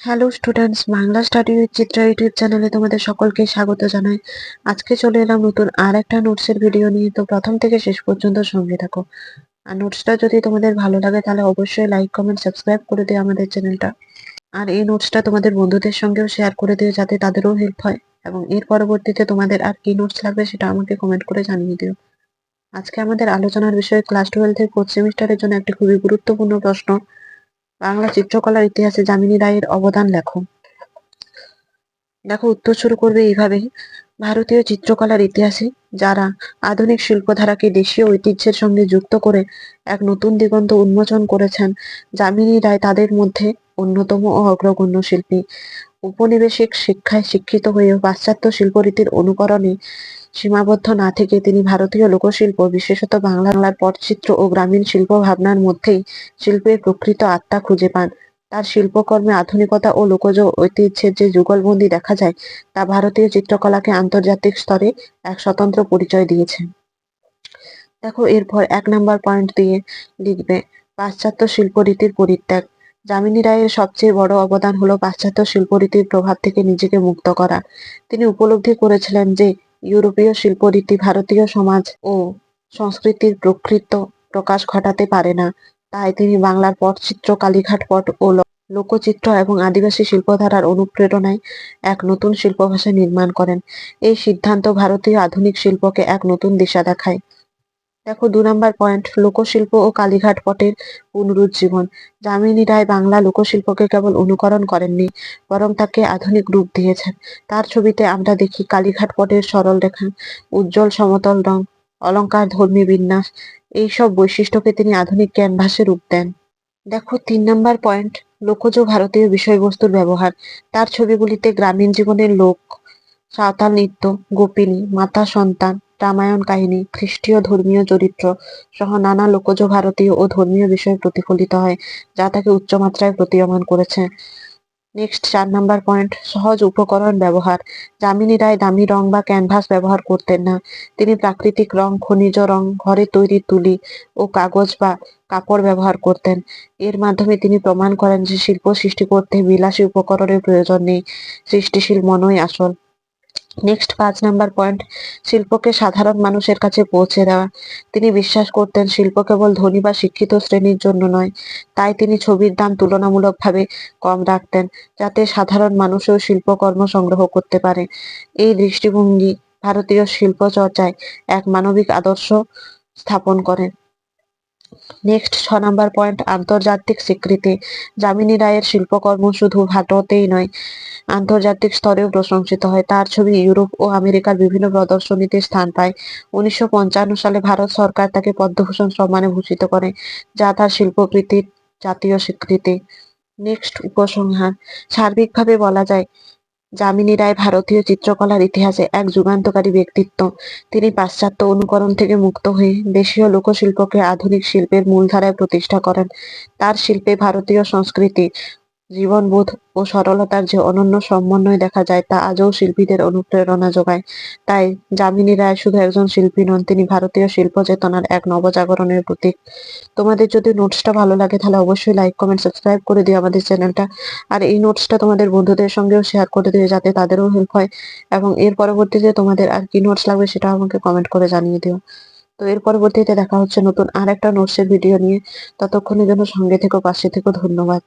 Hello students Bangla study with Chitra YouTube চ্যানেলে তোমাদের সকলকে স্বাগত জানাই। আজকে চলে এলাম নতুন আর একটা নোটসের ভিডিও নিয়ে। তো প্রথম থেকে শেষ পর্যন্ত সঙ্গে থাকো। আর নোটসটা যদি তোমাদের ভালো লাগে, তাহলে অবশ্যই লাইক কমেন্ট সাবস্ক্রাইব করে দিও আমাদের চ্যানেলটা আর এই নোটসটা তোমাদের বন্ধুদের সঙ্গেও শেয়ার করে দিও যাতে তাদেরও হেল্প হয়। এবং এর পরবর্তীতে তোমাদের আর কি নোটস লাগবে সেটা আমাকে কমেন্ট করে জানিয়ে দিও। আজকে আমাদের আলোচনার বিষয় ক্লাস টুয়েলভের ফোর্থ সেমিস্টারের জন্য একটি খুবই গুরুত্বপূর্ণ প্রশ্ন। বাংলা চিত্রকলার ইতিহাসে যামিনী রায়ের অবদান লেখো। দেখো, উত্তর শুরু করবে এইভাবে ভারতীয় চিত্রকলার ইতিহাসে যারা আধুনিক শিল্পধারাকে দেশীয় ঐতিহ্যের সঙ্গে যুক্ত করে এক নতুন দিগন্ত উন্মোচন করেছেন, যামিনী রায় তাদের মধ্যে অন্যতম ও অগ্রগণ্য শিল্পী। উপনিবেশিক শিক্ষায় শিক্ষিত হয়েও পাশ্চাত্য শিল্পরীতির অনুকরণে সীমাবদ্ধ না থেকে তিনি ভারতীয় লোকশিল্প, বিশেষত বাংলার পটচিত্র ও গ্রামীণ শিল্প ভাবনার মধ্যেই শিল্পের প্রকৃত আত্মা খুঁজে পান। তার শিল্পকর্মে আধুনিকতা ও লোকজ ঐতিহ্যের যে যুগলবন্দি দেখা যায়, তা ভারতীয় চিত্রকলাকে আন্তর্জাতিক স্তরে এক স্বতন্ত্র পরিচয় দিয়েছে। দেখো, এরপর এক নাম্বার পয়েন্ট দিয়ে লিখবে, পাশ্চাত্য শিল্পরীতির পরিত্যাগ। যামিনী রায়ের সবচেয়ে বড় অবদান হলো পাশ্চাত্য শিল্পরীতির প্রভাব থেকে নিজেকে মুক্ত করা। তিনি উপলব্ধি করেছিলেন যে, ইউরোপীয় শিল্পরীতি ভারতীয় সমাজ ও সংস্কৃতির প্রকৃত প্রকাশ ঘটাতে পারে না। তাই তিনি বাংলার পটচিত্র কালীঘাট পট ও লোকচিত্র এবং আদিবাসী শিল্পধারার অনুপ্রেরণায় এক নতুন শিল্পভাষা নির্মাণ করেন। এই সিদ্ধান্ত ভারতীয় আধুনিক শিল্পকে এক নতুন দিশা দেখায়। দেখো দু নম্বর পয়েন্ট লোকশিল্প ও কালীঘাট পটের পুনরুজ্জীবন। যামিনী রায় বাংলা লোকশিল্পকে কেবল অনুকরণ করেননি, বরং তাকে আধুনিক রূপ দিয়েছেন। তার ছবিতে আমরা দেখি কালীঘাট পটের সরল রেখা, উজ্জ্বল সমতল রং, অলঙ্কার ধর্মী বিন্যাস, এইসব বৈশিষ্ট্যকে তিনি আধুনিক ক্যানভাসে রূপ দেন। দেখো তিন নম্বর পয়েন্ট লোকজ ভারতীয় বিষয়বস্তুর ব্যবহার। তার ছবিগুলিতে গ্রামীণ জীবনের লোক, সাঁওতাল নৃত্য, গোপিনী, মাতা সন্তান রামায়ণ কাহিনী, খ্রিস্টীয় ধর্মীয় চরিত্র সহ নানা লোকজ ভারতীয় ও ধর্মীয় বিষয় প্রতিফলিত হয়, যা তাকে উচ্চমাত্রায় প্রতীয়মান করেছে। নেক্সট চার নাম্বার পয়েন্ট সহজ উপকরণ ব্যবহার। যামিনী রায় দামি রং বা ক্যানভাস ব্যবহার করতেন না। তিনি প্রাকৃতিক রং, খনিজ রং, ঘরে তৈরি তুলি ও কাগজ বা কাপড় ব্যবহার করতেন। এর মাধ্যমে তিনি প্রমাণ করেন যে শিল্প সৃষ্টি করতে বিলাসী উপকরণের প্রয়োজন নেই। সৃষ্টিশীল মনই আসল। নেক্সট পাঁচ নাম্বার পয়েন্ট শিল্পকে সাধারণ মানুষের কাছে পৌঁছে দেওয়া। তিনি বিশ্বাস করতেন শিল্প কেবল ধনী বা শিক্ষিত শ্রেণির জন্য নয়, তাই তিনি ছবির দাম তুলনামূলকভাবে কম রাখতেন, যাতে সাধারণ মানুষও শিল্পকর্ম সংগ্রহ করতে পারে। এই দৃষ্টিভঙ্গি ভারতীয় শিল্প চর্চায় এক মানবিক আদর্শ স্থাপন করে নেক্সট ছ নাম্বার পয়েন্ট আন্তর্জাতিক স্বীকৃতি। যামিনী রায়ের শিল্পকর্ম শুধু ভারতেই নয় আন্তর্জাতিক স্তরেও প্রশংসিত হয়। তার ছবি ইউরোপ ও আমেরিকার বিভিন্ন প্রদর্শনীতে স্থান পায়। উনিশশো পঞ্চান্ন সালে ভারত সরকার তাকে পদ্মভূষণ সম্মানে ভূষিত করে, যা তার শিল্পকৃতির জাতীয় স্বীকৃতি। নেক্সট উপসংহার। সার্বিকভাবে বলা যায়, যামিনী রায় ভারতীয় চিত্রকলার ইতিহাসে এক যুগান্তকারী ব্যক্তিত্ব। তিনি পাশ্চাত্য অনুকরণ থেকে মুক্ত হয়ে দেশীয় লোকশিল্পকে আধুনিক শিল্পের মূলধারায় প্রতিষ্ঠা করেন। তার শিল্পে ভারতীয় সংস্কৃতি জীবনবোধ ও সরলতার যে অনন্য সমন্বয় দেখা যায়, তা আজও শিল্পীদের অনুপ্রেরণা যোগায়। তাই যামিনী রায় শুধু একজন শিল্পী নন, তিনি ভারতীয় শিল্প চেতনার এক নবজাগরণের প্রতীক। তোমাদের যদি নোটসটা ভালো লাগে, তাহলে অবশ্যই লাইক কমেন্ট সাবস্ক্রাইব করে দিও আমাদের চ্যানেলটা আর এই নোটসটা তোমাদের বন্ধুদের সঙ্গেও শেয়ার করে দিও, যাতে তাদেরও হেল্প হয়। এবং এর পরবর্তীতে তোমাদের আর কি নোটস লাগবে সেটা আমাকে কমেন্ট করে জানিয়ে দিও। তো এর পরবর্তীতে দেখা হচ্ছে নতুন আর একটা নোটসের ভিডিও নিয়ে। ততক্ষণের জন্য সঙ্গে থেকো, পাশে থেকো, ধন্যবাদ।